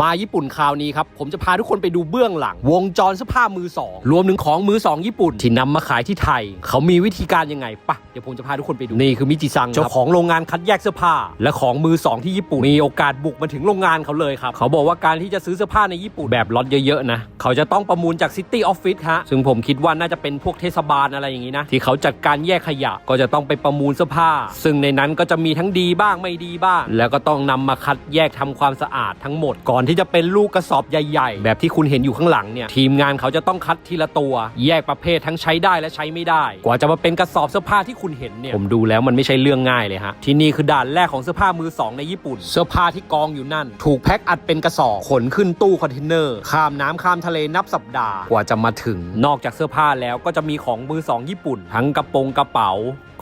มาญี่ปุ่นคราวนี้ครับ ผมจะพาทุกคนไปดูเบื้องหลัง วงจรเสื้อผ้ามือสองรวมถึงของมือสองญี่ปุ่นที่นำมาขายที่ไทย เขามีวิธีการยังไงปะเดี๋ยวผมจะพาทุกคนไปดู นี่คือมิจิซังเจ้าของโรงงานคัดแยกเสื้อผ้า และของมือสองที่ญี่ปุ่นมีโอกาสบุกมาถึงโรงงานเขาเลยครับเขาบอกว่าการที่จะซื้อเสื้อผ้าในญี่ปุ่นแบบล็อตเยอะๆนะ เขาจะต้องประมูลจากซิตี้ออฟฟิศฮะซึ่งผมคิดว่าน่าจะเป็นพวกเทศบาลอะไรอย่างนี้นะ ที่เขาจัดการแยกขยะก็จะต้องไปประมูลเสื้อผ้า ซึ่งในนั้นก็จะมีทั้งดีบ้างไม่ดีบ้าง แล้วก็ต้องนำมาคัดแยกทำความสะอาดทั้งหมดก่อนที่จะเป็นลูกกระสอบใหญ่ๆ แบบที่คุณเห็นอยู่ข้างหลังเนี่ยทีมงานเขาจะต้องคัดทีละตัว แยกประเภททั้งใช้ได้และใช้ไม่ได้ กว่าจะมาเป็นกระสอบเสื้อผ้าที่คุณเห็นเนี่ยผมดูแล้วมันไม่ใช่เรื่องง่ายเลยฮะที่นี่คือด่านแรกของเสื้อผ้ามือสองในญี่ปุ่น เสื้อผ้าที่กองอยู่นั่น ถูกแพ็คอัดเป็นกระสอบขนขึ้นตู้คอนเทนเนอร์ข้ามน้ำข้ามทะเลนับสัปดาห์กว่าจะมาถึง นอกจากเสื้อผ้าแล้วก็จะมีของมือสองญี่ปุ่น ทั้งกระโปรงกระเป๋า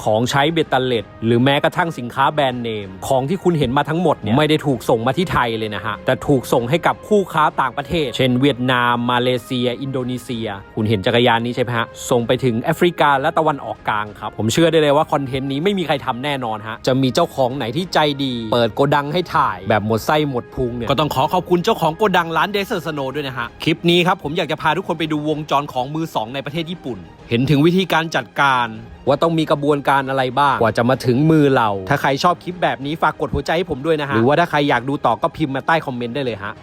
ของใช้เบตเตเล็ดหรือแม้กระทั่งสินค้าแบรนด์เนม ของที่คุณเห็นมาทั้งหมดเนี่ยไม่ได้ถูกส่งมาที่ไทยเลยนะฮะ แต่ถูกส่งให้กับคู่ค้าต่างประเทศ เช่นเวียดนาม มาเลเซีย อินโดนีเซีย คุณเห็นจักรยานนี้ใช่ไหมฮะ ส่งไปถึงแอฟริกาและตะวันออกกลางครับ ผมเชื่อได้เลยว่าคอนเทนต์นี้ไม่มีใครทำแน่นอนฮะ จะมีเจ้าของไหนที่ใจดี เปิดโกดังให้ถ่าย แบบหมดไส้หมดพุงเนี่ย ก็ต้องขอขอบคุณเจ้าของโกดังร้านเดซเซอร์สโนด้วยนะฮะ คลิปนี้ครับผมอยากจะพาทุกคนไปดูวงจรของมือสองในประเทศญี่ปุ่น เห็นถึงวิธีการจัดการ ว่าต้องมีกระบวนการอะไรบ้างกว่าจะมาถึงมือเรา ถ้าใครชอบคลิปแบบนี้ฝากกดหัวใจให้ผมด้วยนะฮะหรือว่าถ้าใครอยากดูต่อก็พิมพ์มาใต้คอมเมนต์ได้เลยฮะ